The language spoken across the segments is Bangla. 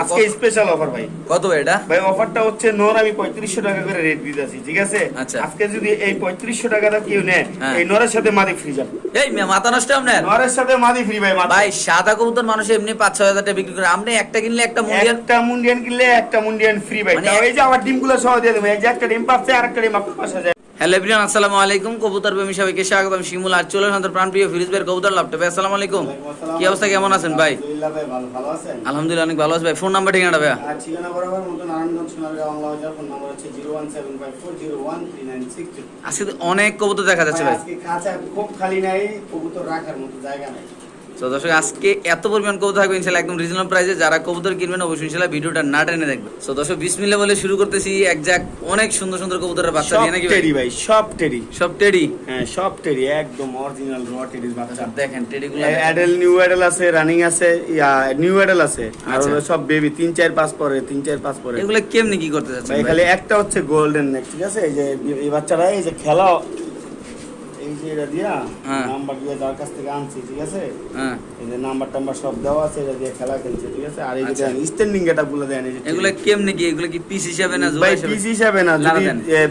আজকে স্পেশাল অফার ভাই। কত ভাই এটা? ভাই অফারটা হচ্ছে নোর আমি পঁয়ত্রিশশো টাকা করে রেট দিতেছি ঠিক আছে? আচ্ছা। আজকে যদি এই পঁয়ত্রিশশো টাকাটা কেউ নেয় হ্যাঁ। এই নরের সাথে মাদি ফ্রি যাবে। এই মাথা নষ্ট আপনার? নরের সাথে মাদি ফ্রি ভাই ভাই সাদা কবুতর মানুষ এমনি পাঁচ ছয় হাজার টাকা বিক্রি করে আপনি একটা কিনলে একটা মুন্ডিয়ান একটা মুন্ডিয়ান কিনলে একটা মুন্ডিয়ান ফ্রি ভাই। মানে এই যে আমার ডিমগুলো সহ দিয়ে দেবো এই যে একটা ডিম পাচ্ছে আর একটা ডিম আপনার পাশে যায়। হ্যালো এভরিওয়ান আসসালামু আলাইকুম। কবুতর প্রেমী সবাইকে স্বাগত। আমি শিমুল। আর চলে আমাদের প্রাণপ্রিয় ফিরিজ ভাইয়ের কবুতর লাভটা। ভাই আসসালামু আলাইকুম। কি অবস্থা? কেমন আছেন ভাই? আলহামদুলিল্লাহ ভালো ভালো আছেন? আলহামদুলিল্লাহ অনেক ভালো আছে ভাই। ফোন নাম্বার ঠিকানা ভাই ঠিকানা বরাবর মতো নারায়ণগঞ্জ সোনারগাঁও বাংলা বাজার ফোন নাম্বার হচ্ছে আজকে অনেক কবুতর দেখা যাচ্ছে ভাই আজকে খুব খালি নাই কবুতর রাখার মতো জায়গা নাই। তো দর্শক আজকে এত পরিমাণ কবুতর থাকবে ইনশাল্লাহ একদম রিজনেবল প্রাইসে যারা কবুতর কিনবেন অবশ্যই ইনশাল্লাহ ভিডিওটা না টেনে দেখবে তো দর্শক বিসমিল্লাহ বলে শুরু করতেছি। একজাক অনেক সুন্দর সুন্দর কবুতরের বাচ্চা নিয়ে নাকি টেডি ভাই সব টেডি সব টেডি হ্যাঁ সব টেডি একদম অরিজিনাল র টেডির বাচ্চা দেখেন টেডি গুলো অ্যাডেল নিউ অ্যাডেল আছে রানিং আছে ইয়া নিউ অ্যাডেল আছে। আর আচ্ছা। সব বেবি তিন চার পাঁচ পরে তিন চার পাঁচ পরে। এগুলো কেমনি কি করতে যাচ্ছে ভাই খালি একটা হচ্ছে গোল্ডেন নেক ঠিক আছে? এই যে এই বাচ্চারা এই যে খেলা এই এটা দিয়া হ্যাঁ। নাম্বার দিয়ে যার কাছ থেকে আনছি ঠিক আছে? হ্যাঁ। এই যে নাম্বার টাম্বার সব দেওয়া আছে এটা দিয়ে খেলা খেলছে ঠিক আছে? আর এই যে আচ্ছা। স্ট্যান্ডিং গেটআপগুলো দেন এগুলো কেমনি কি? এগুলো কি পিস হিসাবে না জোড়া হিসাবে? পিস হিসাবে না যদি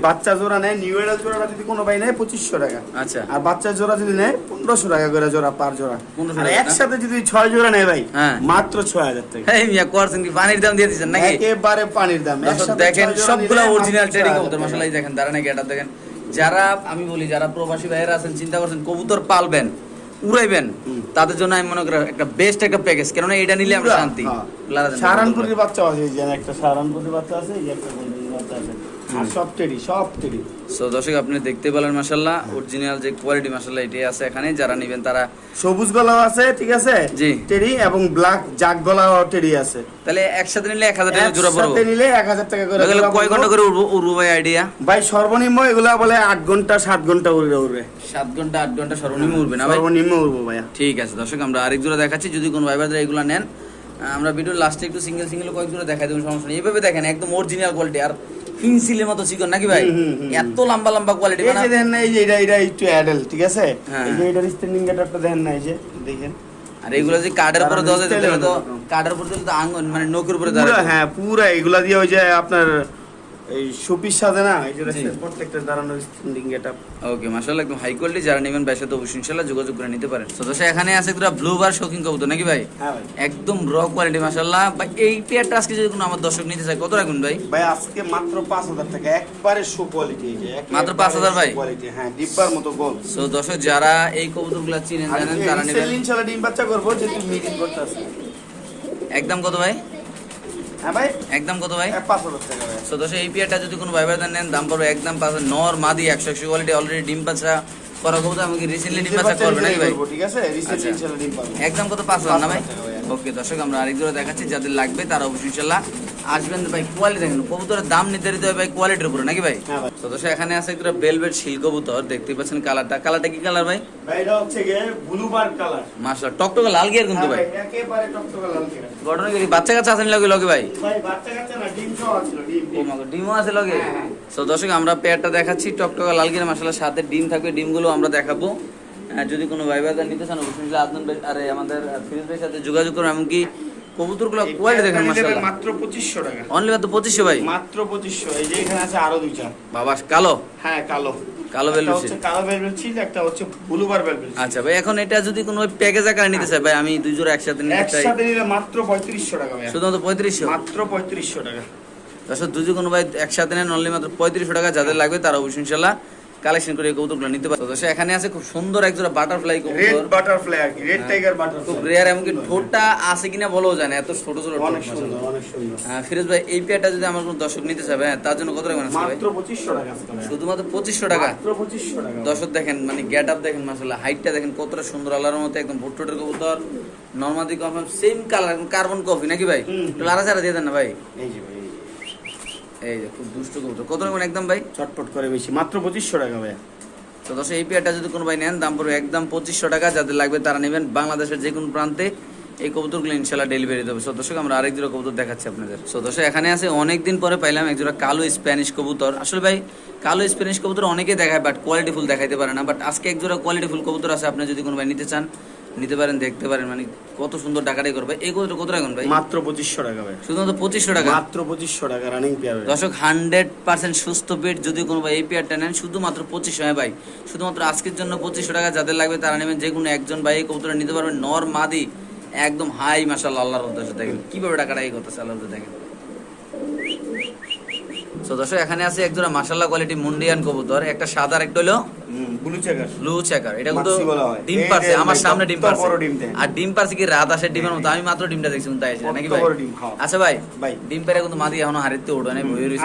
বাচ্চা জোড়া নেয় নিউ এডাল জোড়াটা যদি কোনো ভাই নেয় পঁচিশশো টাকা। আচ্ছা। আর বাচ্চা জোড়া যদি নেয় পনেরোশো টাকা করে জোড়া পার জোড়া। আর একসাথে যদি ছয় জোড়া নেয় ভাই হ্যাঁ। মাত্র ছয় হাজার টাকা। এই মিয়া করছেন কি? পানির দাম দিয়ে দিচ্ছেন নাকি? একেবারে পানির দাম। দেখেন জোড়া সবগুলো নিলে অরিজিনাল ট্রেডিং কবুতর। মশলাই দেখেন দাঁড়ান এটা দেখেন। যারা আমি বলি যারা প্রবাসী ভাইয়েরা আছেন চিন্তা করছেন কবুতর পালবেন উড়াইবেন তাদের জন্য আমি মনে করি একটা বেস্ট একটা প্যাকেজ কেননা এটা নিলে আমরা শান্তি। সারানপুরের সাহারানপুরের বাচ্চা আছে একটা সাহারানপুরের বাচ্চা আছে একটা বাচ্চা আছে। আর সব টেডি সব টেডি So, দর্শক আপনি দেখতে পেলেন মাসাল্লাহ অরিজিনাল যে কোয়ালিটি মাসাল্লাহ এটাই আছে এখানে। যারা নেবেন তারা সবুজ গলাও আছে ঠিক আছে? জি। টেডি এবং ব্ল্যাক জাক গলাও টেডি আছে। তাহলে একসাথে নিলে এক হাজার টাকা জোড়া পড়ব। একসাথে নিলে এক হাজার টাকা করে তাহলে কয় ঘণ্টা করে উড়বো? উড়বো ভাই আইডিয়া ভাই সর্বনিম্ন এগুলা বলে আট ঘণ্টা সাত ঘণ্টা উড়বে উড়বে। সাত ঘণ্টা আট ঘণ্টা সর্বনিম্ন উঠবে না ভাই? সর্বনিম্ন উড়বো ভাইয়া। ঠিক আছে দর্শক আমরা আরেক জোড়া দেখাচ্ছি। যদি কোনো ভাইবারদের এগুলো নেন আমরা ভিডিওর লাস্টে একটু সিঙ্গেল সিঙ্গেল কয়েক জোড়া দেখাই দেবো সমস্যা নেই। এইভাবে দেখেন একদম অরিজিনাল কোয়ালিটি আর ফিনসিলের মতো চিকন নাকি ভাই? এত লম্বা লম্বা কোয়ালিটি এই যে দেখেন না এই যে এটা এটা একটু অ্যাডাল ঠিক আছে? হ্যাঁ। এই যে এটার স্ট্যান্ডিং গেটআপটা দেখেন না এই যে দেখেন। আর এগুলো যে কার্ডের উপরে দেওয়া যায় তো কার্ডের উপরে তো আঙ্গন মানে নোকের উপরে পুরা দাঁড়ায় হ্যাঁ পুরো এগুলা দিয়ে ওই যে আপনার এই শোপিস সাজে না এই যে প্রত্যেকটা দাঁড়ানো স্ট্যান্ডিং গেটআপ ওকে মাশাআল্লাহ একদম হাই কোয়ালিটি যারা নেবেন ভাই সাথে অবশ্যই ইনশাআল্লাহ যোগাযোগ করে নিতে পারেন। তো দর্শক এখানে আছে দুটো ব্লু বার শৌখিন কবুতর নাকি ভাই? হ্যাঁ ভাই। একদম র কোয়ালিটি মাশাআল্লাহ। ভাই এই পেয়ারটা আজকে যদি কোনো আমার দর্শক নিতে চায় কত রাখুন ভাই? ভাই আজকে মাত্র পাঁচ হাজার টাকা একবারে শো কোয়ালিটি এই যে মাত্র 5,000 ভাই? কোয়ালিটি হ্যাঁ ডিব্বার মতো গোল সো দর্শক যারা এই কবুতরগুলো চিনেন জানেন তারা নেবেন। ইনশাআল্লাহ ডিম বাচ্চা করব যেহেতু মিটিং করতে একদম কত ভাই? হ্যাঁ ভাই? একদম কত ভাই? এক পাঁচ হাজার টাকা ভাই। সো দর্শক এই পেয়ারটা যদি কোনো ভাই ভাইদের নেন দাম পড়বে একদম পাঁচ নর মাদি একশো একশো কোয়ালিটি অলরেডি ডিম পাচ্ছা করা কবুতর আমাকে রিসেন্টলি ডিম পাচ্ছা করবে নাকি ভাই? ঠিক আছে? রিসেন্টলি আচ্ছা। ইনশাআল্লাহ ডিম পাবো। একদম কত? পাঁচ হাজার না ভাই। ওকে দর্শক আমরা আরেক জোড়া দেখাচ্ছি যাদের লাগবে তারা অবশ্যই ইনশাল্লাহ আসবেন ভাই কোয়ালিটি দেখেন কবুতরের দাম নির্ধারিত হয় ভাই কোয়ালিটির উপরে নাকি ভাই? হ্যাঁ তো এখানে আছে একটা বেলভেট শিল কবুতর দেখতে পাচ্ছেন কালারটা কালারটা কি কালার ভাই? ভাই এটা হচ্ছে ব্লু বার কালার মাসা টকটকে লাল গিয়ার কিন্তু ভাই। একেবারে টকটকা লাল কি বাচ্চা কাচ্চা আসেন লগে লগে ভাই? ভাই বাচ্চা কাচ্চা না ডিম সহ ছিল ডিম ও। ডিমও আছে লগে? হ্যাঁ, হ্যাঁ। তো দর্শক আমরা পেয়ারটা দেখাচ্ছি টকটকা লাল গিয়ার মাসালা সাথে ডিম থাকবে ডিমগুলো আমরা দেখাবো। যদি কোনো ভাই ভাই নিতে চান অবশ্যই আদনান ভাই আরে আমাদের ফিরোজ ভাইয়ের সাথে যোগাযোগ করুন এমনকি কবুতরগুলো কোয়ালিটি দেখেন মাসাল্লাহ মাত্র পঁচিশশো টাকা। অনলি মাত্র পঁচিশশো ভাই? মাত্র পঁচিশশো এই যে এখানে আছে আরও দুইটা। বাবা কালো? হ্যাঁ কালো। কালো হচ্ছে কালো ভেলভেট ছিল একটা হচ্ছে ব্লু বার ভেলভেট আচ্ছা ভাই এখন এটা যদি কোনো প্যাকেজ আকারে নিতে চাই ভাই আমি দুই জোড়া একসাথে নিতে চাই। একসাথে নিলে মাত্র পঁয়ত্রিশশো টাকা ভাই শুধুমাত্র পঁয়ত্রিশশো? মাত্র পঁয়ত্রিশশো টাকা। দর্শক দুজি কোনো ভাই একসাথে নেন অনলি মাত্র পঁয়ত্রিশশো টাকা। যাদের লাগবে তারা অবশ্যই ইনশাল্লাহ কালেকশন করে কৌতুকগুলো নিতে পারে দর্শক এখানে আছে খুব সুন্দর এক জোড়া বাটারফ্লাই রেড কবুতর বাটারফ্লাই আর কি রেড। টাইগার খুব বাটারফ্লাই রেয়ার এমনকি ঠোঁটটা আছে কিনা বলেও জানে এত ছোট ছোট অনেক সুন্দর অনেক সুন্দর। ফিরোজ ভাই এই পেয়ারটা যদি আমার কোনো দর্শক নিতে চাবে হ্যাঁ, তার জন্য কত টাকা আছে মাত্র পঁচিশশো টাকা আজকে শুধুমাত্র পঁচিশশো টাকা? মাত্র পঁচিশশো টাকা। দর্শক দেখেন মানে গেট আপ দেখেন মাসাল্লাহ হাইটটা দেখেন কতটা সুন্দর আল্লাহর মতো একদম ভুট্টোটের কবুতর নর্মাদি confirm same colour carbon coffee নাকি ভাই? লারা চারা দিয়ে দেন না ভাই। এই যে ভাই। এই যে। খুব দুষ্ট কবুতর। কত রকম একদম ভাই? চটপট করে বেশি। মাত্র পঁচিশশো টাকা ভাই তো দর্শক এই পেয়ারটা যদি কোনো ভাই নেন দাম পড়বে একদম পঁচিশশো টাকা। যাদের লাগবে তারা নেবেন বাংলাদেশের যে কোনো প্রান্তে। এই কবুতরগুলো ইনশাল্লাহ ডেলিভারি দেবে। সো দর্শক আমরা আরেক জোড়া কবুতর দেখাচ্ছি আপনাদের। সো দর্শক এখানে আছে অনেকদিন পরে পাইলাম এক জোড়া কালো স্প্যানিশ কবুতর। আসলে ভাই কালো স্প্যানিশ কবুতর অনেকে দেখায় বাট কোয়ালিটি ফুল দেখাইতে পারে না। বাট আজকে এক জোড়া কোয়ালিটি ফুল কবুতর আছে। আপনি যদি কোনো ভাই নিতে চান নিতে পারেন দেখতে পারেন মানে কত সুন্দর টাকাটাই করবে। এই কত কত রাখুন ভাই? মাত্র পঁচিশশো টাকা ভাই। শুধুমাত্র পঁচিশশো টাকা? মাত্র পঁচিশশো টাকা রানিং পেয়ার। দর্শক হান্ড্রেড পার্সেন্ট সুস্থ পেট যদি কোনো ভাই এই পেয়ারটা নেন শুধুমাত্র পঁচিশশো হ্যাঁ ভাই? শুধুমাত্র আজকের জন্য পঁচিশশো টাকা যাদের লাগবে তারা নেবেন। যে কোনো একজন ভাই এই কবুতরটা নিতে পারবেন। নর মাদি একদম হাই মাসাল আল্লাহর উদ্দেশ্যে দেখেন কীভাবে টাকাটা এই করতেছে আল্লাহর দেখেন। তো দর্শক এখানে আছে একজোড়া কোয়ালিটি মুন্ডিয়ান কবুতর একটা সাদা একটা হলো ব্লু চেকার ব্লু চেকার এটা কিন্তু হয়। ডিম পারছে আমার সামনে ডিম পারছে। আর ডিম পারছে কি রাত আসে ডিমের মতো। আমি মাত্র ডিমটা দেখছি তাই এসে নাকি ভাই? হ্যাঁ। আচ্ছা ভাই ভাই। ডিম পেরে কিন্তু মাদি এখনও হারিতে বই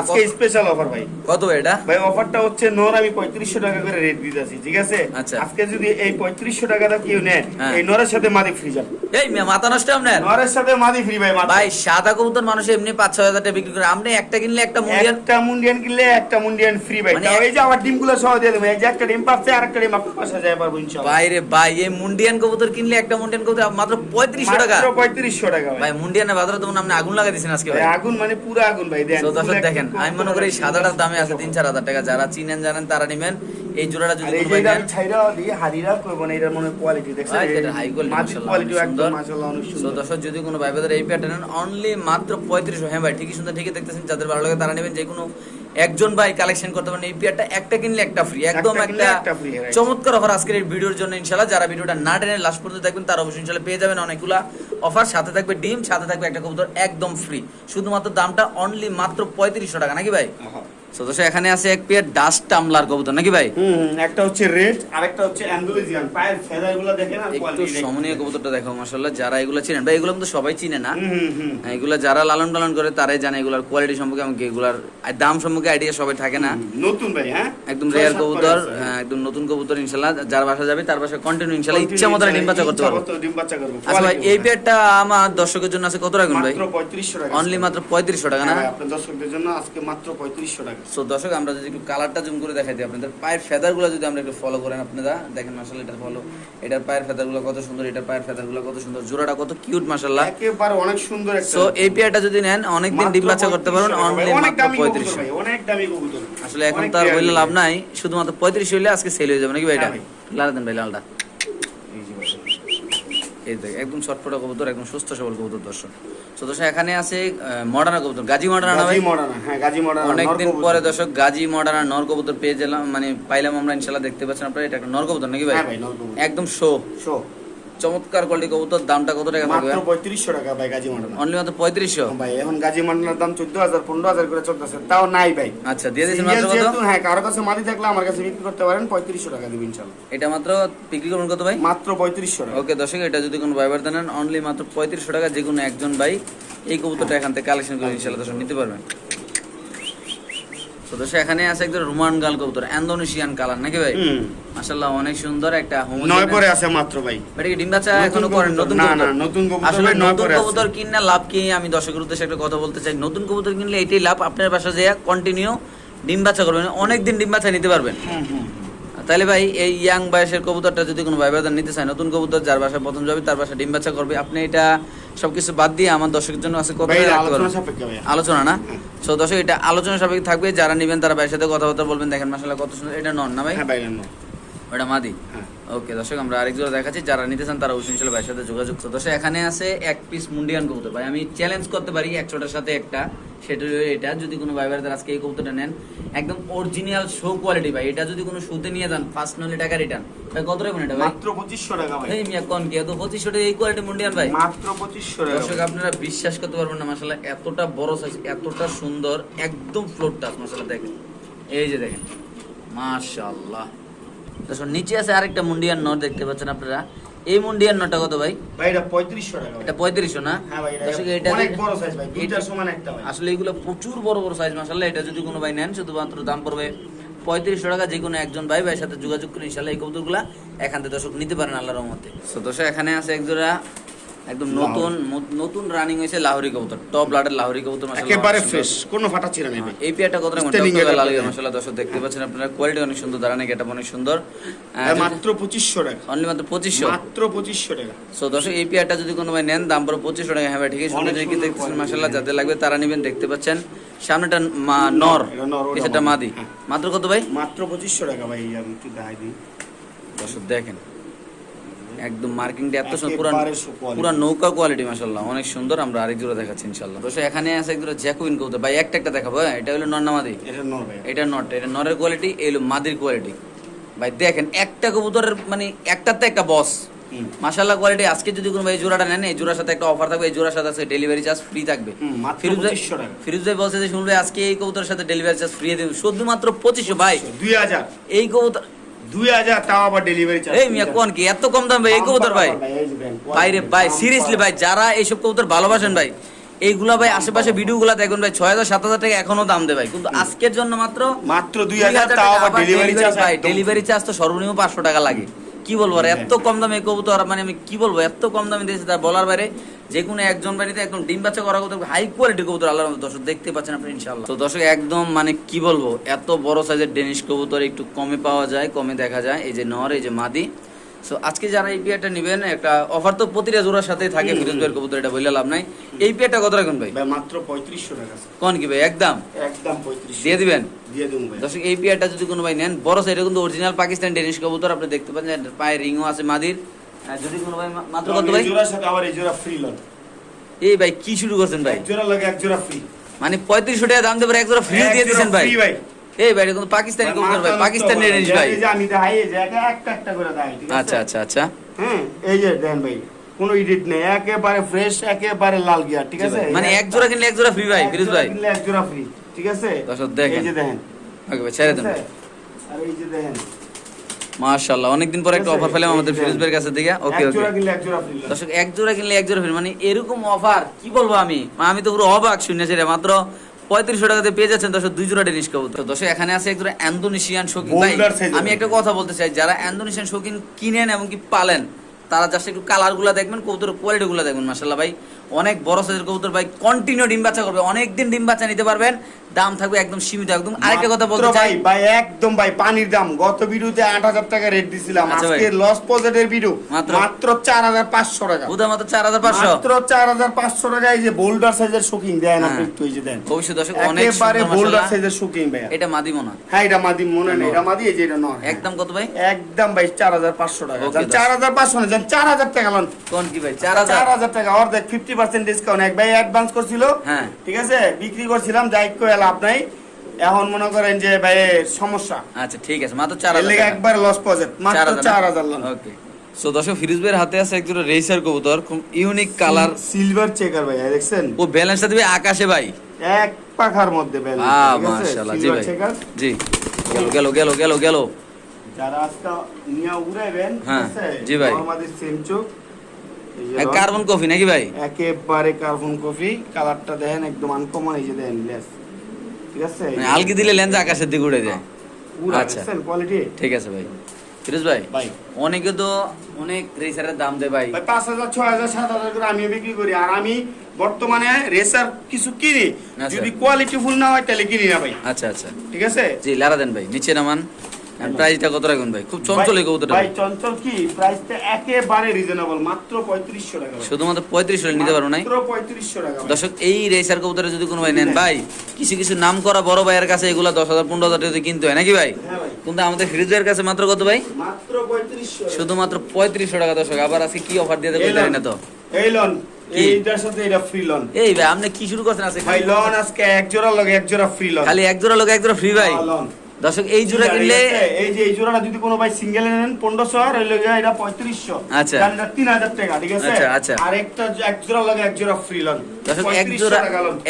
আজকে স্পেশাল অফার ভাই। কত ভাই এটা? ভাই অফারটা হচ্ছে নর আমি পঁয়ত্রিশশো টাকা করে রেট দিতেছি ঠিক আছে? আচ্ছা। আজকে যদি এই পঁয়ত্রিশশো টাকাটা কেউ নেয় হ্যাঁ। এই নরের সাথে মাদি ফ্রি যাবে। এই মাথা নষ্ট আপনার? নরের সাথে মাদি ফ্রি ভাই ভাই সাদা কবুতর মানুষ এমনি পাঁচ ছয় হাজার টাকা বিক্রি করে আপনি একটা কিনলে একটা মুন্ডিয়ান একটা মুন্ডিয়ান কিনলে একটা মুন্ডিয়ান ফ্রি ভাই। মানে তাও এই যে আমার ডিমগুলো সহ দিয়ে দেবো। এই যে একটা ডিম পাচ্ছে আর একটা ডিম আপনার পাশে যায় পারব ইনশাআল্লাহ বাইরে ভাই এই মুন্ডিয়ান কবুতর কিনলে একটা মুন্ডিয়ান কবুতর মাত্র পঁয়ত্রিশশো টাকা। মাত্র পঁয়ত্রিশশো টাকা ভাই। মুন্ডিয়ানে মুন্ডিয়ানের বাজারে তোমার আপনি আগুন লাগা দিচ্ছেন আজকে ভাই, ভাই আগুন মানে পুরো আগুন ভাই দেন। তো দর্শক দেখেন আমি মনে করি সাদাটার দামে আছে তিন চার হাজার টাকা। যারা চিনেন জানেন তারা নেবেন। এই জোড়াটা যদি কোনো ভাই নেন ছাইরা দিয়ে হারিরা করব না এটার মনে কোয়ালিটি দেখছেন? এটা মাটির মাশাআল্লাহ, কোয়ালিটি একদম। মাশাআল্লাহ অনেক সুন্দর। দর্শক যদি কোনো ভাই বাজারে এই প্যাটার্ন নেন অনলি মাত্র পঁয়ত্রিশ হ্যাঁ ভাই ঠিকই সুন্দর ঠিকই দেখতেছেন যাদের ভালো লাগে তারা নেবেন যে কোনো একজন ভাই কালেকশন করতে পারেন। এই পেয়ারটা একটা কিনলে একটা ফ্রি একদম একটা right. চমৎকার অফার আজকের এই ভিডিওর জন্য ইনশাল্লাহ যারা ভিডিওটা না টেনে লাস্ট পর্যন্ত দেখবেন তারা অবশ্যই ইনশাল্লাহ পেয়ে যাবেন অনেকগুলা অফার সাথে থাকবে ডিম সাথে থাকবে একটা কবুতর একদম ফ্রি শুধুমাত্র দামটা অনলি মাত্র পঁয়ত্রিশশো টাকা নাকি ভাই। তো এখানে আছে এক পেয়ার ডাস্ট টামলার কবুতর নাকি ভাই? হুম একটা হচ্ছে রেড হচ্ছে অ্যান্ডোলেজিয়ান পায়ের ফেদারগুলো দেখেন আর একটু সমনীয় কবুতরটা দেখো মাসাল্লাহ যারা এগুলো চিনেন। ভাই এগুলো কিন্তু সবাই চিনে না। হ্যাঁ, এগুলা যারা লালন পালন করে তারাই জানে এগুলার কোয়ালিটি সম্পর্কে আমাকে এগুলার দাম সম্পর্কে আইডিয়া সবাই থাকে না। নতুন ভাই হ্যাঁ? একদম রেয়ার কবুতর হ্যাঁ, একদম নতুন কবুতর ইনশাল্লাহ যার বাসা যাবে তার বাসা কন্টিনিউ ইনশাল্লাহ ইচ্ছা মতো ডিম বাচ্চা করতে পারব। ডিম বাচ্চা করব আচ্ছা ভাই এই। পেয়ারটা আমার দর্শকের জন্য আছে কত রাখুন ভাই? মাত্র পঁয়ত্রিশশো টাকা। অনলি মাত্র পঁয়ত্রিশশো টাকা না? হ্যাঁ আপনার দর্শকদের জন্য আজকে মাত্র পঁয়ত্রিশশো টাকা। সো দর্শক আমরা যদি একটু কালারটা জুম করে দেখাই দিই আপনাদের পায়ের ফেদারগুলো যদি আমরা একটু ফলো করেন আপনারা দেখেন মাসাল্লাহ এটা ফলো এটার পায়ের ফেদারগুলো কত সুন্দর এটার পায়ের ফেদারগুলো কত সুন্দর জোড়াটা কত কিউট মাসাল্লাহ একেবারে অনেক সুন্দর একটা সো এই পেয়ারটা যদি নেন অনেকদিন ডিম বাচ্চা করতে পারবেন 3500 টাকা ভাই। অনলি মাত্র দামি কবুতর পঁয়ত্রিশশো ভাই, অনেক দামি কবুতর আসলে এখন অনেক তো আর পেয়ার বললে নিয়ে। লাভ নাই শুধুমাত্র পঁয়ত্রিশ হইলে আজকে সেল হয়ে যাবে নাকি ভাই এটা হ্যাঁ ভাই। লাল দেন ভাই লালটা। এই দেখ একদম ছটফটা কবুতর একদম সুস্থ সবল কবুতর দর্শক। তো দর্শক এখানে আছে মডার্না কবুতর গাজী মডার্না গাজী মডার্না, হ্যাঁ, গাজী মডার্না, অনেকদিন পরে দর্শক গাজী মডার্না নর কবুতর পেয়ে গেলাম মানে পাইলাম আমরা ইনশাল্লাহ দেখতে পাচ্ছেন। আপনারা এটা একটা নর কবুতর নাকি ভাই? হ্যাঁ ভাই, নর কবুতর। একদম শো। শো, চমৎকার কোয়ালিটি কবুতর দামটা কত টাকা পড়বে মাত্র 3500 টাকা ভাই গাজী মডার্না। অনলি মাত্র পঁয়ত্রিশশো ভাই, এখন গাজী মডার্নার দাম 14,000, 15,000 করে চলতেছে। তাও নাই ভাই। আচ্ছা দিয়ে দিয়েছেন মাত্র কত হ্যাঁ, কারও কাছে মাটি থাকলে আমার কাছে বিক্রি করতে পারেন, 3500 টাকা দিবেন ইনশাআল্লাহ। এটা মাত্র বিক্রি করবেন কত ভাই মাত্র 3500 টাকা। ওকে দর্শক এটা যদি কোনো ভাই বার্তা নেন অনলি মাত্র পঁয়ত্রিশশো টাকা যে কোনো একজন ভাই এই কবুতরটা এখান থেকে কালেকশন করে ইনশাল্লাহ দর্শক নিতে পারবেন তো দর্শক এখানে আছে একজন রোমান গাল কবুতর ইন্দোনেশিয়ান কালার নাকি ভাই? মাশাআল্লাহ অনেক সুন্দর একটা নয় homogeneous- পরে আছে মাত্র ভাই। এটা কি ডিম বাচ্চা এখনও করেন? নতুন না, না, নতুন কবুতর আসলে নতুন। কবুতর কিনলে লাভ কি? আমি দর্শকের উদ্দেশ্যে একটা কথা বলতে চাই। নতুন কবুতর কিনলে এটাই লাভ। আপনার বাসা যে কন্টিনিউ ডিম বাচ্চা করবেন। অনেক দিন ডিম বাচ্চা নিতে পারবেন। হুম, হুম। তাহলে ভাই এই ইয়াং বয়সের কবুতরটা যদি কোনো ভাই বাজার নিতে চায় নতুন কবুতর যার বাসায় প্রথম যাবে তার বাসায় ডিম বাচ্চা করবে আপনি এটা সবকিছু বাদ দিয়ে আমার দর্শকের জন্য আছে কত আলোচনা না? হ্যাঁ। সো দর্শক এটা আলোচনা সাপেক্ষে থাকবে যারা নেবেন তারা ভাইয়ের সাথে কথাবার্তা বলবেন। দেখেন মাসাল্লাহ কত সুন্দর এটা নন না ভাই? হ্যাঁ। ওটা মাদি? হ্যাঁ। ওকে দর্শক আমরা আরেক জোড়া দেখাচ্ছি যারা নিতে চান তারা অবশ্যই ইনশাল্লাহ ভাইয়ের সাথে যোগাযোগ করতে দর্শক এখানে আছে এক পিস মুন্ডিয়ান কবুতর। ভাই আমি চ্যালেঞ্জ করতে পারি একশোটার সাথে একটা। সেটা এটা যদি কোনো ভাই ভাইদের আজকে এই কবুতরটা নেন একদম অরিজিনাল শো কোয়ালিটি ভাই। এটা যদি কোনো শুতে নিয়ে যান ফার্স্ট নলে টাকা রিটার্ন ভাই কত রাখবেন এটা ভাই? মাত্র 2500 টাকা ভাই। এই মিয়া কোন কি? এত টাকা এই কোয়ালিটি মুন্ডিয়ান ভাই। মাত্র 2500 টাকা। দর্শক আপনারা বিশ্বাস করতে পারবেন না এতটা বড় সাইজ এতটা সুন্দর একদম ফ্লোর টাচ দেখেন। এই যে দেখেন মাশাআল্লাহ। দর্শক নিচে আছে আরেকটা মুন্ডিয়ান নট দেখতে পাচ্ছেন আপনারা। এই মুন্ডিয়ান নটা কত ভাই? ভাই, এটা 3500 টাকা এটা পঁয়ত্রিশশো না? হ্যাঁ ভাই, এটা অনেক বড় size ভাই, দুইটার সমান একটা ভাই। আসলে এগুলো প্রচুর বড় বড় সাইজ মাসাল্লাহ এটা যদি কোনো ভাই নেন শুধুমাত্র দাম পড়বে পঁয়ত্রিশশো টাকা। যে কোনো একজন ভাই ভাইয়ের সাথে যোগাযোগ করে ইনশাল্লাহ এই কবুতরগুলা এখান থেকে দর্শক নিতে পারেন আল্লাহর রহমতে। তো দর্শক এখানে আছে একজোড়া একদম নতুন নতুন রানিং হয়েছে লাহোরি কবুতর টপ ব্লাডের লাহোরি কবুতর মাশাআল্লাহ একেবারে ফ্রেশ কোনো ফাটা ছিল না এই পেয়ারটা কত রকম এটা লাল। মাশাআল্লাহ দর্শক দেখতে পাচ্ছেন আপনারা কোয়ালিটি অনেক সুন্দর দাঁড়ানো গেটা অনেক সুন্দর। মাত্র 2500 টাকা। অনলি মাত্র পঁচিশশো। মাত্র 2500 টাকা। সো দর্শক এই পেয়ারটা যদি কোনো ভাই নেন দাম পড়ে পঁচিশশো টাকা। হ্যাঁ ভাই ঠিক আছে সুন্দর অনেক দেখে সুন্দর দেখতেছেন quality। যাদের লাগবে তারা নেবেন দেখতে পাচ্ছেন। সামনেটা নর এটা মাদি। মাদি। হ্যাঁ। মাত্র কত ভাই? মাত্র 2500 টাকা ভাই আমি একটু দেখাই দিই। দর্শক দেখেন। একদম মার্কিংটা এত সুন্দর পুরো একেবারে নৌকা কোয়ালিটি মাশাআল্লাহ। অনেক সুন্দর আমরা আরেক জোড়া দেখাচ্ছি ইনশাআল্লাহ। তো এখানে আছে এক জোড়া জ্যাকুইন কবুতর। ভাই একটা একটা দেখাবো হ্যাঁ? এটা হলো নন্নামাদি এটা নর ভাই। এটা নট এটা নরের কোয়ালিটি এই হলো মাদির কোয়ালিটি ভাই দেখেন একটা কবুতরের মানে একটাতে একটা বস হুম। মাশাআল্লাহ কোয়ালিটি আজকে যদি কোনো ভাই জোড়াটা নেন এই জোড়ার সাথে একটা অফার থাকবে এই জোড়ার সাথে আছে ডেলিভারি চার্জ ফ্রি থাকবে। মাত্র ভাই 2500 টাকা। ফিরোজ ভাই বলছে যে শুনবে আজকে এই কবুতরের সাথে ডেলিভারি চার্জ ফ্রি দেবে শুধুমাত্র পঁচিশশো ভাই। দুই হাজার। এই কবুতর দুই হাজার তাও আবার ডেলিভারি চার্জ এই মিয়া কোন কি? এত কম দাম ভাই এই কবুতর ভাই। বাইরে ভাই সিরিয়াসলি ভাই যারা এইসব কবুতর ভালোবাসেন ভাই এইগুলা ভাই আশেপাশে ভিডিওগুলো দেখুন ভাই ছয় হাজার সাত হাজার টাকা এখনও দাম দেয় ভাই। কিন্তু আজকের জন্য মাত্র মাত্র দুই হাজার ডেলিভারি চার্জ ভাই ডেলিভারি চার্জ তো সর্বনিম্ন পাঁচশো টাকা লাগে। কি বলব এত কম দামে কবুতর মানে আমি কি বলব এত কম দামে দিয়েছে তার বলার বাইরে। যে কোনো একজন বাড়িতে একদম ডিম বাচ্চা করা কবুতর হাই কোয়ালিটি কবুতর আল্লাহর মতো দর্শক দেখতে পাচ্ছেন আপনি ইনশাআল্লাহ। তো দর্শক একদম মানে কি বলব এত বড় সাইজের ডেনিশ কবুতর একটু কমে পাওয়া যায় কমে দেখা যায় এই যে নর এই যে মাদি। সো আজকে যারা এই পেয়ারটা নেবেন একটা অফার তো প্রতিটা জোড়ার সাথেই থাকে ফিরোজ ভাইয়ের কবুতর এটা বললে লাভ নাই। এই পেয়ারটা কত রাখুন ভাই? ভাই মাত্র পঁয়ত্রিশশো টাকা কোন কি ভাই? একদম? একদম পঁয়ত্রিশশো। দিয়ে দিবেন? দিয়ে দেবো ভাই। দর্শক এই পেয়ারটা যদি কোনো ভাই নেন বড় সাইডে কিন্তু অরিজিনাল পাকিস্তান ডেনিশ কবুতর আপনি দেখতে পাচ্ছেন পায়ে রিংও আছে মাদির। যদি কোনো ভাই মাত্র কত ভাই? এই সাথে আবার এই জোড়া ফ্রি লন এই ভাই কি শুরু করছেন ভাই? এক জোড়া লাগে এক জোড়া ফ্রি মানে টাকা দাম এক জোড়া ফ্রি দিয়ে দিয়েছেন ভাই। ফ্রি ভাই। এই ভাই কিন্তু পাকিস্তানি কবুতর ভাই পাকিস্তানি ডেনিশ ভাই। এই যে আমি দেখাই এই যে একটা একটা করে দেখাই ঠিক আছে? আচ্ছা আচ্ছা আচ্ছা। হ্যাঁ এই যে দেন ভাই কোনো এডিট নেই। একেবারে ফ্রেশ একেবারে লাল গিয়ার ঠিক আছে? মানে এক জোড়া কিনলে এক জোড়া ফ্রি ভাই ফিরোজ ভাই। কিনলে এক জোড়া ফ্রি ঠিক আছে? দর্শক দেখেন। এই যে দেখেন। ওকে ভাই ছেড়ে দেন। আর এই যে দেখেন মাশাআল্লাহ অনেকদিন পর একটা? অফার পেলাম আমাদের ফিরোজ ভাইয়ের কাছে থেকে। ওকে ওকে দর্শক এক জোড়া কিনলে এক জোড়া ফ্রি মানে এরকম অফার কি বলব আমি? আমি তো পুরো অবাক শুনেছি রে মাত্র পঁয়ত্রিশশো টাকাতে পেয়ে যাচ্ছেন দর্শক দুই জোড়া ডেনিশ কবুতর দর্শক এখানে আছে এক জোড়া অ্যান্ডোনেশিয়ান শৌখিন ভাই আমি একটা কথা বলতে চাই যারা অ্যান্ডোনেশিয়ান শৌখিন কিনেন এবং কি পালেন তারা জাস্ট একটু কালারগুলা দেখবেন কবুতর কোয়ালিটি গুলা দেখবেন মাসাল্লাহ ভাই। অনেক বড় সাইজের কবুতর ভাই কন্টিনিউ ডিম বাচ্চা করবে। অনেক দিন ডিম বাচ্চা নিতে পারবেন। দাম থাকবে একদম সীমিত একদম। আরেকটা কথা বলতে চাই। ভাই একদম ভাই পানির দাম। গত ভিডিওতে আট হাজার টাকা রেট দিছিলাম। আচ্ছা আজকে লস পজেটের ভিডিও মাত্র? মাত্র চার হাজার পাঁচশো টাকা। বুধা মাত্র চার হাজার পাঁচশো। মাত্র চার হাজার পাঁচশো টাকা এই যে বোল্ডার সাইজের শুকিং দেন আপনি হ্যাঁ। একটু এই যে দেন। ভবিষ্যৎ দর্শক অনেক একেবারে বোল্ডার সাইজের শুকিং ভাই এটা মাদিমোনা হ্যাঁ এটা মাদি মনে নেই এটা মাদি এই যে এটা নয় একদম কত ভাই? একদম ভাই চার হাজার পাঁচশো টাকা। Okay, যান চার হাজার পাঁচশো না যান চার হাজার টাকা লন। কোন কি ভাই? চার হাজার। চার হাজার টাকা অর্ধেক ফিফটি পার্সেন্ট ডিসকাউন্ট এক ভাই অ্যাডভান্স করছিল। হ্যাঁ। ঠিক আছে? বিক্রি করছিলাম যাই করে লাভ নাই। এখন মনে করেন যে ভাই সমস্যা। আচ্ছা ঠিক আছে মাত্র চার হাজার একবার লস পজেট মাত্র চার হাজার ওকে সো দর্শক ফিরোজ ভাইয়ের হাতে আছে একজন রেসার কবুতর খুব ইউনিক কালার সিলভার চেকার ভাই দেখছেন? ও ব্যালেন্সটা দিবে আকাশে ভাই। এক পাখার মধ্যে ব্যালেন্স আহ মাশাআল্লাহ জি ভাই। গেল গেল গেল গেল গেল। যারা আজকে নিয়ে উড়াইবেন হ্যাঁ, জি ভাই। আমাদের। কার্বন কফি নাকি ভাই? একেবারে কার্বন কফি কালারটা দেখেন একদম আনকমন এই যে দেন লেস ঠিক আছে? মানে আলগি দিলে লেন্স আকাশের দিকে উড়ে যায়। পুরা আচ্ছা। কোয়ালিটি ঠিক আছে ভাই। ফিরোজ ভাই ভাই। অনেকে তো অনেক রেসারের দাম দেয় ভাই। ভাই পাঁচ হাজার ছয় হাজার সাত হাজার করে আমিও বিক্রি করি। আর আমি বর্তমানে রেসার কিছু কিনি। আচ্ছা। যদি কোয়ালিটি ফুল না হয় তাহলে কিনি না ভাই। আচ্ছা আচ্ছা। ঠিক আছে? জি লারা দেন ভাই নিচে নামান। প্রাইসটা কত রাখুন ভাই? খুব চঞ্চল এই কবুতরটা ভাই। চঞ্চল কি? প্রাইসটা একেবারে রিজনেবল মাত্র পঁয়ত্রিশশো টাকা শুধুমাত্র পঁয়ত্রিশ হলে নিতে নাই? মাত্র পঁয়ত্রিশশো টাকা দর্শক এই রেসার কবুতরে যদি কোনো ভাই নেন ভাই কিছু কিছু নাম করা বড় ভাইয়ের কাছে এগুলো দশ হাজার পনেরো হাজার টাকা কিনতে হয় নাকি ভাই? হ্যাঁ ভাই। কিন্তু আমাদের ফিরোজ ভাইয়ের কাছে মাত্র কত ভাই? মাত্র পঁয়ত্রিশশো শুধুমাত্র পঁয়ত্রিশশো টাকা দর্শক আবার আজকে কি অফার দিয়ে দেবো জানি না তো। এই লন এইটার সাথে এটা ফ্রি লন এই ভাই আপনি কি শুরু করছেন আজকে? ভাই লন আজকে এক জোড়া লাগে এক জোড়া ফ্রি লন খালি এক জোড়া লোক এক জোড়া ফ্রি ভাই? হ্যাঁ, লন দর্শক এই জোড়া কিনলে এই যে এই জোড়াটা যদি কোনো ভাই সিঙ্গেল নেন পনেরোশো আর হইলে গিয়ে এটা পঁয়ত্রিশশো। আচ্ছা। এটা তিন হাজার টাকা ঠিক আছে? আচ্ছা, আচ্ছা। আর একটা এক জোড়া লাগে এক জোড়া ফ্রি লন দর্শক এক জোড়া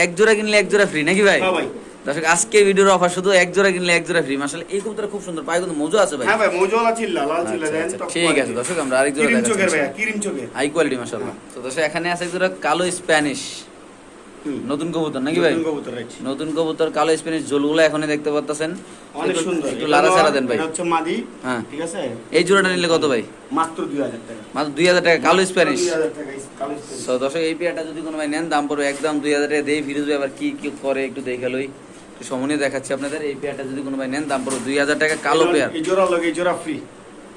এক জোড়া কিনলে এক জোড়া ফ্রি নাকি ভাই? হ্যাঁ ভাই। দর্শক আজকে ভিডিওর অফার শুধু এক জোড়া কিনলে এক জোড়া ফ্রি মাসাল এই কবুতরটা খুব সুন্দর পায়ে কিন্তু মজা আছে ভাই। হ্যাঁ ভাই মজুলা চিল্লা লাল চিল্লা আচ্ছা, দেন আচ্ছা, ঠিক আছে দর্শক আমরা আরেক জোড়া কিরিম চোখের দেখাচ্ছি কিরিম চোখের। হাই কোয়ালিটি মাশাআল্লাহ। তো দর্শক এখানে আছে এক জোড়া কালো স্প্যানিশ। নতুন কবুতর নাকি ভাই? নতুন কবুতর কালো স্প্যানিশ জলগুলো এখনই দেখতে পাচ্ছেন অনেক সুন্দর। একটু লারা ছাড়া দেন ভাই। হচ্ছে মাদি হ্যাঁ। ঠিক আছে? এই জোড়াটা নিলে কত ভাই? মাত্র দুই হাজার টাকা। মাত্র দুই হাজার টাকা কালো স্প্যানিশ। দুই হাজার টাকা কালো স্প্যানিশ। দর্শক এই পেয়ারটা যদি কোনো ভাই নেন দাম পড়বে একদম দুই হাজার টাকা দেই ফিরোজ ভাই আবার কি কি করে একটু দেখে লই। সমনীয় দেখাচ্ছি আপনাদের। এই পেয়ারটা যদি কোনো ভাই নেন দাম পড়বে দুই হাজার টাকা কালো পেয়ার। এই জোড়া লগে এই জোড়া ফ্রি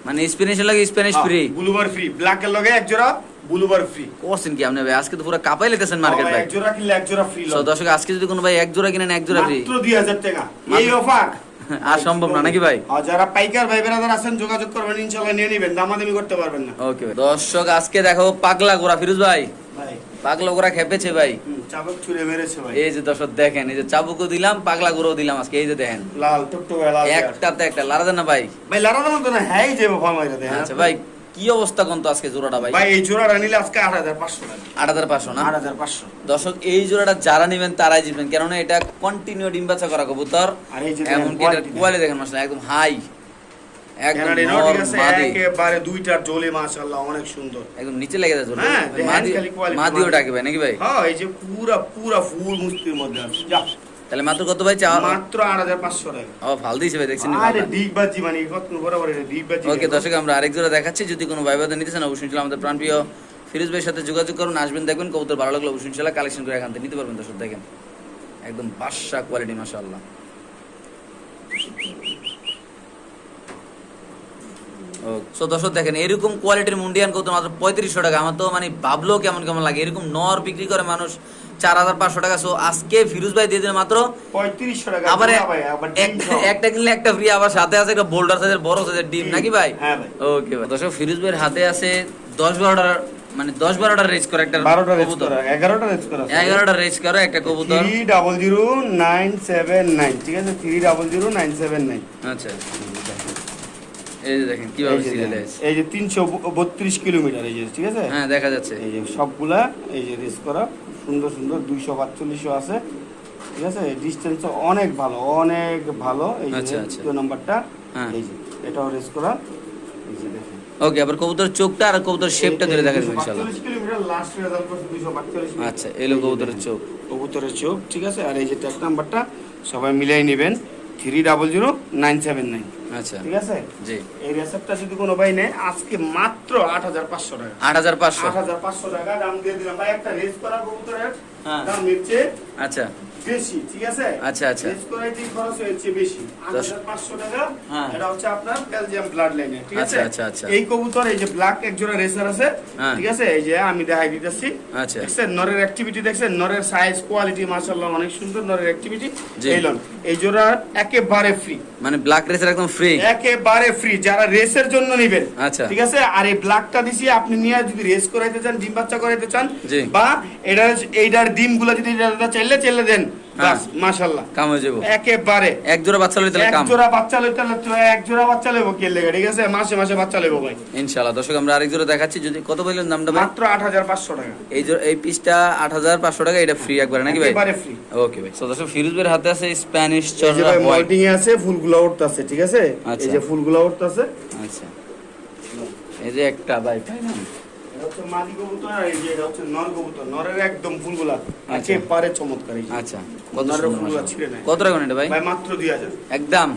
মানে স্প্যানিশের লাগে স্প্যানিশ হ্যাঁ, ফ্রি ব্লুবার ফ্রি ব্ল্যাক এর লগে এক জোড়া। ব্লুবার ফ্রি কি আপনি ভাই? আজকে তো পুরো কাপাই লেতেছেন মার্কেট ভাই। এক জোড়া কিনলে এক জোড়া ফ্রি তো দর্শক আজকে যদি কোনো ভাই এক জোড়া কিনেন এক জোড়া ফ্রি মাত্র দুই হাজার টাকা। এই অফার আর সম্ভব না নাকি ভাই? যারা পাইকার ভাই বেরাদার আছেন যোগাযোগ করবেন ইনশাআল্লাহ নিয়ে নেবেন। দামাদামি করতে পারবেন না। ওকে দর্শক আজকে দেখো পাগলা গোরা ফিরোজ ভাই। ভাই। পাগলা গোরা খেপেছে ভাই। চাবক ছুঁড়ে মেরেছে ভাই। এই যে দর্শক দেখেন এই যে চাবুকও দিলাম পাগলা গোরাও দিলাম আজকে এই যে দেখেন। লাল টুকটুকে লাল। একটা একটাতে একটা লারা না ভাই। ভাই লারার মতো না হ্যাঁ। আচ্ছা ভাই কি অবস্থা কোন তো আজকে জোড়াটা ভাই? ভাই এই জোড়াটা নিলে আজকে আট হাজার পাঁচশো টাকা আট হাজার পাঁচশো না? আট হাজার পাঁচশো। দর্শক এই জোড়াটা যারা নেবেন তারাই জিতবেন। কেননা এটা কন্টিনিউ ডিম বাচ্চা করা কবুতর। আর এই যে দেখেন এমনকি এটা। কোয়ালিটি দেখেন মাসা একদম হাই। একেবারে জোলে মাশাআল্লাহ অনেক সুন্দর। একদম নিচে লেগে যাচ্ছে। হ্যাঁ, মাদি মাদিও মাদি। ডাকে ভাই নাকি ভাই? হ্যাঁ এই যে পুরা পুরা ফুল মুস্তির মধ্যে আছে। তাহলে মাত্র কত ভাই? চা মাত্র আট হাজার পাঁচশো টাকা। ও ভালো দিয়েছে ভাই দেখছেন আরে ডিগবাজি মানে কত বরাবর এটা ডিগবাজি ওকে দর্শক আমরা আরেক জোড়া দেখাচ্ছি। যদি কোনো ভাই বাদে নিতে চান অবশ্যই আমাদের প্রাণপ্রিয় ফিরোজ ভাইয়ের সাথে যোগাযোগ করুন আসবেন দেখবেন কবুতর ভালো লাগল অবশ্যই ইনশাল্লাহ কালেকশন করে এখান থেকে নিতে পারবেন। দর্শক দেখেন একদম বাদশা কোয়ালিটি মাশাআল্লাহ। সো দর্শক দেখেন এরকম কোয়ালিটির মুন্ডিয়ান কবুতর মাত্র পঁয়ত্রিশশো টাকা। আমার তো মানে ভাবলেও কেমন কেমন লাগে। এরকম নর বিক্রি করে মানুষ চার হাজার পাঁচশো টাকা। সো আজকে ফিরোজ ভাই দিয়ে দিলেন মাত্র পঁয়ত্রিশশো টাকা। আবার একটা- কিনলে একটা ফ্রি আবার সাথে আছে একটা বোল্ডার সাইজের বড় সাইজের ডিম নাকি ভাই? হ্যাঁ ওকে ভাই। দর্শক ফিরোজ ভাইয়ের হাতে আছে দশ বারোটার মানে দশ বারোটা রেজ করে একটা বারোটা রেজ করা এগারোটা রেজ করা এগারোটা রেজ করে একটা কবুতর। Three double zero nine seven nine ঠিক আছে? Three double zero nine seven nine আচ্ছা এই যে দেখেন কীভাবে সিরিয়াল এই যে তিনশো বত্রিশ কিলোমিটার এই যে ঠিক আছে? হ্যাঁ দেখা যাচ্ছে। এই যে সবগুলা এই যে রেস করা। সুন্দর সুন্দর দুইশো পাঁচচল্লিশও আছে। ঠিক আছে? ডিস্টেন্স অনেক ভালো অনেক ভালো। এই যে আচ্ছা, আচ্ছা। দ্বিতীয় নাম্বারটা হ্যাঁ। এই যে এটাও রেস করা। এই যে দেখেন। ওকে আবার কবুতর চোখটা আর কবুতর শেপটা ধরে দেখেন যাবে 245 কিলোমিটার লাস্ট রেজাল্ট করছে 245 আচ্ছা এলো কবুতরের চোখ। কবুতরের চোখ ঠিক আছে? আর এই যে ট্যাগ নাম্বারটা সবাই মিলাই নেবেন। Three double zero nine seven nine আচ্ছা। ঠিক আছে? জি। এই রেসেপ্টটা যদি কোনো ভাই নেয় আজকে মাত্র আট হাজার পাঁচশো টাকা। আট হাজার পাঁচশো। আট হাজার পাঁচশো টাকা দাম দিয়ে দিলাম। ভাই একটা রেস করা কবুতরের হ্যাঁ। দাম নিচ্ছে আচ্ছা। বেশি ঠিক আছে আচ্ছা, আচ্ছা। খরচ হয়েছে বেশি আট হাজার পাঁচশো টাকা হ্যাঁ। এটা হচ্ছে আপনার বেলজিয়াম ব্লাড লাইনে ঠিক আছে আচ্ছা, আচ্ছা, আচ্ছা। এই কবুতর এই যে ব্ল্যাক এক জোড়া রেসার আছে হ্যাঁ। ঠিক আছে এই যে আমি দেখাই দিতেছি আচ্ছা দেখছেন নরের অ্যাক্টিভিটি দেখছেন নরের সাইজ কোয়ালিটি মাশাআল্লাহ অনেক সুন্দর নরের অ্যাক্টিভিটি। এই লন এই জোড়া একেবারে ফ্রি মানে ব্ল্যাক রেসের একদম ফ্রি একেবারে ফ্রি যারা রেসের জন্য নেবেন আচ্ছা। ঠিক আছে আর এই ব্ল্যাকটা দিছি আপনি নিয়ে যদি রেস করাইতে চান ডিম বাচ্চা করাইতে চান। বা এটার এইটার ডিমগুলো যদি চাইলে চাইলে দেন। বাস মাশাআল্লাহ। কাম একেবারে। এক জোড়া বাচ্চা লইতে এক জোড়া বাচ্চা লইতে এক জোড়া বাচ্চা লেবো কে লেগে ঠিক আছে? মাসে মাসে বাচ্চা লেবো ভাই। ইনশাআল্লাহ। দর্শক আমরা আরেক জোড়া দেখাচ্ছি। যদি কত বললেন দামটা মাত্র আট হাজার পাঁচশো টাকা। এই এই পিসটা আট হাজার পাঁচশো টাকা এটা ফ্রি একবারে নাকি ভাই? একেবারে ফ্রি ওকে ভাই। তো দর্শক ফিরোজ ভাইয়ের হাতে আছে স্প্যানিশ চররা ভাই এ আছে ফুলগুলো উঠতেছে ঠিক আছে? আচ্ছা। এই যে ফুলগুলো উঠতেছে। আচ্ছা। এই যে একটা ভাই এটা হচ্ছে মাদি কবুতর আর এই যে এটা হচ্ছে নর কবুতর। নরের একদম ফুলগুলা। আচ্ছা। একেবারে চমৎকার এই আচ্ছা কত ফুলগুলা ছিঁড়ে নেয়। কত টাকা এটা ভাই? ভাই মাত্র একদম।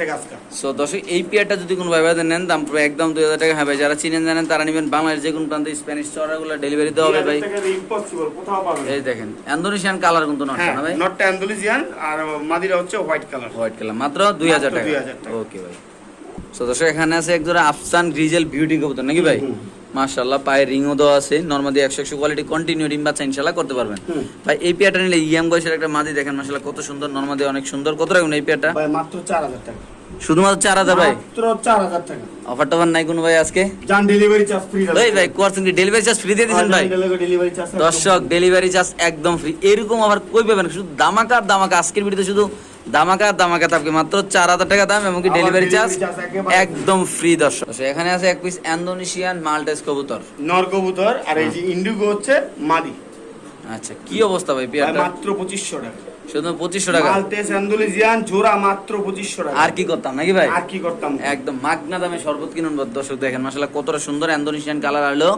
টাকা আজকে। সো দর্শক এই পেয়ারটা যদি কোনো ভাই ভাইদের নেন দাম পড়বে একদম দুই হাজার টাকা। হ্যাঁ যারা চিনেন জানেন তারা নেবেন বাংলাদেশ যে কোনো প্রান্তে স্প্যানিশ চড়াগুলো ডেলিভারি দেওয়া হবে ভাই। ইম্পসিবল কোথাও পাবেন এই দেখেন ইন্দোনেশিয়ান কালার কিন্তু নট হ্যাঁ না ভাই? নটটা আর মাদিরা হচ্ছে হোয়াইট কালার হোয়াইট কালার মাত্র টাকা। 2000 টাকা। ওকে ভাই। সো দর্শক এখানে আছে এক জোড়া আফসান গ্রিজেল বিউটি কবুতর নাকি ভাই? হুম। মাশাআল্লাহ পায়ে রিংও দেওয়া আছে। নরমাদি একশো একশো কোয়ালিটি কন্টিনিউ ডিম বাচ্চা ইনশাল্লাহ করতে পারবেন। ভাই এই পেয়ারটা নিলে ইয়াং বয়সের একটা মাদি দেখেন মাশাআল্লাহ কত সুন্দর নরমাদি অনেক সুন্দর। কত রাখবেন এই পেয়ারটা? মাত্র চার হাজার টাকা। শুধুমাত্র চার হাজার ভাই? চার হাজার টাকা। অফার টফার নাই কোনো ভাই আজকে? যান ডেলিভারি চার্জ ফ্রি ওই ভাই কোয়ার্সিং ডেলিভারি চার্জ ফ্রি দিয়ে দিয়েছেন ভাই? দর্শক ডেলিভারি চার্জ একদম ফ্রি এরকম আবার কই পাবেন? শুধু দামাকা আর দামাকা আজকের ভিডিওতে শুধু দামাকা দামাকা থাকবে মাত্র চার হাজার টাকা দাম এমনকি ডেলিভারি চার্জ একদম ফ্রি দর্শক। এখানে আছে এক পিস ইন্দোনেশিয়ান মাল্টেস কবুতর। নর কবুতর আর এই যে ইন্ডিগো হচ্ছে মাদি। আচ্ছা কি অবস্থা ভাই ভাই পেয়ারটা মাত্র পঁচিশশো টাকা। শুধু পঁচিশশো টাকা। মালতেস অ্যান্ডালুজিয়ান জোড়া মাত্র পঁচিশশো টাকা। আর কি করতাম নাকি ভাই? আর কি করতাম? একদম মাগনা দামে শরবত কিনুন দর্শক দেখেন কতটা সুন্দর কালার আলো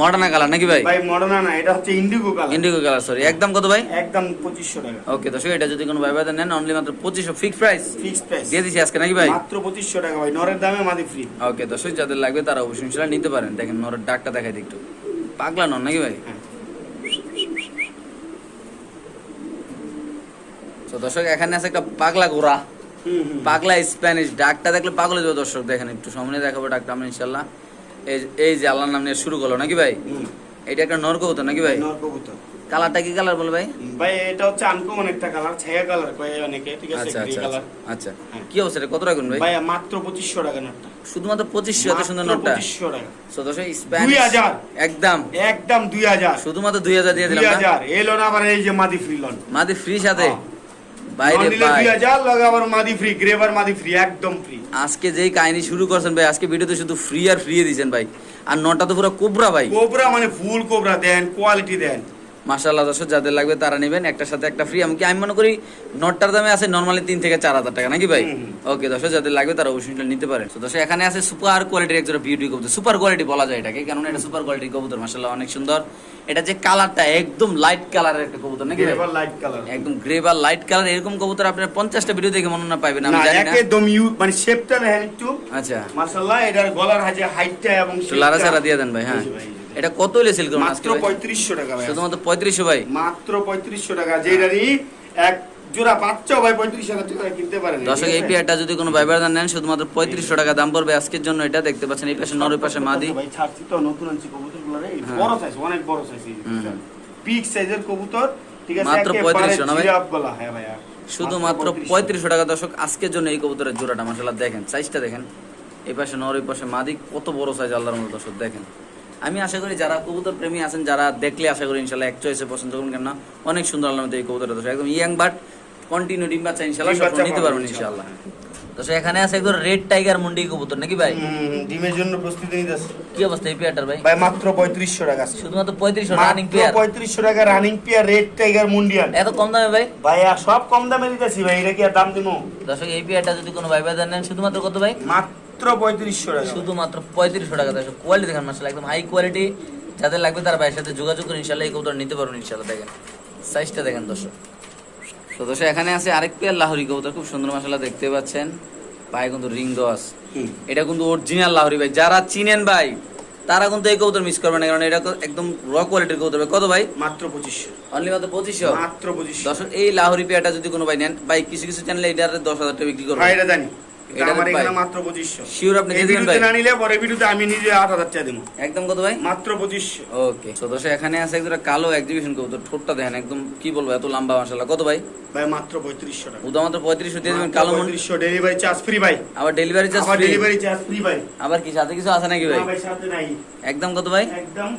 মডার্না কালার নাকি ভাই? ভাই মডার্না না এটা হচ্ছে indigo colour indigo colour sorry একদম কত ভাই? একদম পঁচিশশো টাকা। ওকে দর্শক এটা যদি কোনো ভাই ভাই নেন অনলি মাত্র পঁচিশশো ফিক্স প্রাইস ফিক্স প্রাইস দিয়ে দিছি আজকে নাকি ভাই? মাত্র পঁচিশশো টাকা ভাই নরের দামে মাদি ফ্রি ওকে দর্শক যাদের লাগবে তারা অবশ্যই নিতে পারেন। দেখেন নরের ডাকটা দেখাই দিই একটু। পাগলা নন নাকি ভাই? তো দর্শক এখানে আছে একটা পাগলা হুম পাগলা স্প্যানিশ ডাকটা দেখলে পাগল হয়ে যাবে দর্শক। দেখেন একটু সামনে দেখাবো ডাকটা আমরা ইনশাল্লাহ। এই এই যে আল্লাহর নাম নিয়ে শুরু করল নাকি ভাই? এটা একটা নর কবুতর নাকি ভাই? নর কবুতর। কালারটা কি কালার বল ভাই? ভাই এটা হচ্ছে আনকমন একটা কালার ছায়া কালার কয় অনেকে ঠিক আছে? আচ্ছা আচ্ছা কালার। আচ্ছা। হ্যাঁ। কি অবস্থা এটা কত রাখুন ভাই? ভাই মাত্র পঁচিশশো টাকা নোটটা। শুধুমাত্র পঁচিশশো এত সুন্দর নোটটা? পঁচিশশো টাকা। So, দর্শক, দুই Spanish হাজার। একদম। একদম দুই হাজার। শুধুমাত্র দুই হাজার দিয়ে দুই দিলাম না? হাজার। এলো না আবার এই যে মাদি ফ্রি লন। মাদি ফ্রি সাথে? হ্যাঁ। বাইরে ভাই আবার মাদি ফ্রি গ্রেভার মাদি ফ্রি একদম ফ্রি আজকে যেই কাহিনী শুরু করছেন ভাই আজকে ভিডিওতে শুধু ফ্রি আর ফ্রি দিয়েছেন ভাই। আর নটা তো পুরো কোবরা ভাই। কোবরা মানে ফুল কোবরা দেন কোয়ালিটি দেন। মাসাল্লাহ দর্শক যাদের লাগবে তারা নেবেন একটার সাথে একটা ফ্রি আমি কি আমি মনে করি নটটার দামে আছে নর্মালি তিন থেকে চার হাজার টাকা নাকি ভাই। ওকে দর্শক যাদের লাগবে তারা অবশ্যই নিতে পারেন। তো দর্শক এখানে আছে সুপার কোয়ালিটির একজোড়া বিউটি কবুতর। সুপার কোয়ালিটি বলা যায় এটাকে কারণ এটা সুপার কোয়ালিটির কবুতর মাসাল্লাহ অনেক সুন্দর। এটা যে কালারটা একদম লাইট কালারের একটা কবুতর নাকি লাইট কালার একদম গ্রে বা লাইট কালার এরকম কবুতর আপনার পঞ্চাশটা ভিডিও দেখে মনে না পাইবেন আমি না জানি না। একদম ইউ মানে শেপটা দেখেন একটু আচ্ছা। মাশাআল্লাহ এটার গলার হাজে হাইটটা এবং লারা চারা দিয়ে দেন ভাই হ্যাঁ। এটা কত হলে সেল মাত্র ভাই? পঁয়ত্রিশশো টাকা ভাই। শুধুমাত্র পঁয়ত্রিশশো ভাই? মাত্র পঁয়ত্রিশশো টাকা। যেটারই এক জোড়া বাচ্চা ভাই টাকা কিনতে পারেন। দর্শক এই পেয়ারটা যদি কোনো ভাইবার নেন শুধুমাত্র পঁয়ত্রিশশো টাকা দাম পড়বে আজকের জন্য। এটা দেখতে পাচ্ছেন এই পাশে নরের পাশে মাদি। ভাই ছাড়ছি তো নতুন আনছি কবুতর হ্যাঁ। বড় সাইজ অনেক বড় সাইজ। পিক সাইজের কবুতর ঠিক আছে? মাত্র 3500 না ভাই? হ্যাঁ শুধুমাত্র পঁয়ত্রিশশো। টাকা দর্শক আজকের জন্য এই কবুতরের জোড়াটা মাসাল্লাহ দেখেন। সাইজটা দেখেন। এই পাশে নর এই পাশে মাদি কত বড় সাইজ আল্লাহর মতো দর্শক দেখেন। আমি আশা করি যারা কবুতর প্রেমী আছেন যারা দেখলে আশা করি ইনশাল্লাহ এক চয়েসে পছন্দ করুন কেন অনেক সুন্দর আল্লাহর এই কবুতরটা দর্শক একদম ইয়াং বাট কন্টিনিউ ডিম বাচ্চা ইনশাল্লাহ সব নিতে পারবেন ইনশাল্লাহ। এখানে আছে একদম রেড টাইগার মুন্ডি কবুতর নাকি ভাই? ডিমের জন্য প্রস্তুতি নিতেছে কি অবস্থা এই পেয়ারটার ভাই? ভাই মাত্র পঁয়ত্রিশশো টাকা শুধুমাত্র পঁয়ত্রিশশো রানিং পেয়ার পঁয়ত্রিশশো টাকা রানিং পেয়ার রেড টাইগার মুন্ডিয়াল এত কম দামে ভাই? ভাইয়া সব কম দামে দিতেছি ভাই এটা কি আর দাম দিব দর্শক এই পেয়ারটা যদি কোনো ভাই ভাই নেন শুধুমাত্র কত ভাই? মাত্র পঁয়ত্রিশশো টাকা। শুধুমাত্র পঁয়ত্রিশশো টাকা। দর্শক কোয়ালিটি দেখেন মাসাল একদম হাই কোয়ালিটি যাদের লাগবে তারা ভাইয়ের সাথে যোগাযোগ করে ইনশাল্লাহ এই কবুতর নিতে পারবেন ইনশাল্লাহ দেখেন। সাইজটা দেখেন দর্শক। তো দর্শক এখানে আছে আরেক পেয়ার লাহরি কবুতর খুব সুন্দর দেখতে পাচ্ছেন। পায়ে কিন্তু রিং এটা কিন্তু অরিজিনাল লাহরি ভাই। যারা চিনেন ভাই তারা কিন্তু এই কবুতর মিস করবে না কারণ এটা একদম র কোয়ালিটির কবুতর ভাই। কত ভাই? মাত্র পঁচিশশো। অনলি মাত্র পঁচিশশো? মাত্র পঁচিশশো। দর্শক এই লাহরি পেয়ারটা যদি কোনো ভাই নেন ভাই কিছু কিছু চ্যানেলে এটার দশ হাজার টাকা বিক্রি করবে এটা জানি। আমার এখানে মাত্র পঁচিশশো। শিওর আপনি দিয়ে দিবেন ভাই। না নিলে পরে ভিডিওতে আমি নিজে আট হাজার টাকা দেবো। একদম কত ভাই? মাত্র পঁচিশশো। ওকে তো দর্শক এখানে আছে একটা কালো এক্সিবিশন কবুতর ঠোঁটটা দেখেন একদম কি বলব এত লম্বা মাসাল্লাহ কত ভাই? ভাই মাত্র পঁয়ত্রিশশো টাকা। উদা মাত্র পঁয়ত্রিশশো দিয়ে দেবেন কালো পঁয়ত্রিশশো ডেলিভারি চার্জ ফ্রি ভাই। আবার ডেলিভারি চার্জ আমার ডেলিভারি চার্জ ফ্রি ভাই। আবার কি সাথে কিছু আছে নাকি ভাই? ভাই সাথে নাই। একদম কত ভাই? একদম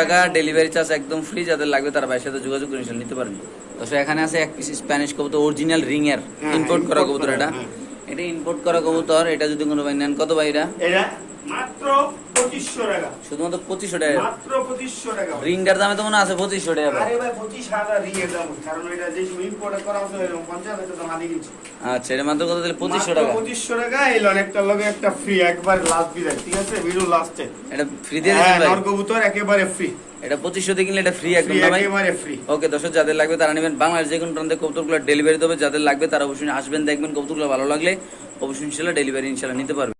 টাকা। ডেলিভারি চার্জ একদম ফ্রি যাদের লাগবে তারা ভাইয়ের সাথে যোগাযোগ করে নিতে পারেন দর্শক এখানে আছে এক পিস স্প্যানিশ কবুতর অরিজিনাল রিং এর ইম্পোর্ট করা কবুতর এটা। হ্যাঁ। এটা ইম্পোর্ট করা কবুতর এটা যদি কোনো ভাই নেন কত ভাই এটা এটা? মাত্র পঁচিশশো টাকা। শুধুমাত্র পঁচিশশো টাকা। মাত্র পঁচিশশো টাকা। রিংটার দামে তো মনে আছে পঁচিশশো টাকা। আরে ভাই পঁচিশ হাজার রিয়ে দাম। কারণ এটা যে ইম্পোর্ট করা হচ্ছে এরকম পঞ্চাশ হাজার টাকা মালিক কিনছে আচ্ছা এটা মাত্র কত দিলে? পঁচিশশো টাকা। পঁচিশশো টাকা এই লন একটা লগে একটা ফ্রি একবার লাস্ট বিদায় ঠিক আছে? ভিডিও লাস্টে এটা ফ্রি দিয়ে হ্যাঁ নরকবুতর একেবারে ফ্রি এটা পঁচিশশো দিয়ে কিনলে এটা ফ্রি একদম ফ্রি না ভাই? একেবারে ফ্রি ওকে দর্শক যাদের লাগবে তারা নেবেন। বাংলাদেশ যে কোনো প্রান্তে কবুতরগুলো ডেলিভারি দেবে। যাদের লাগবে তারা অবশ্যই আসবেন দেখবেন কবুতরগুলো ভালো লাগলে। অবশ্যই ইনশাল্লাহ ডেলিভারি ইনশাল্লাহ নিতে পারবে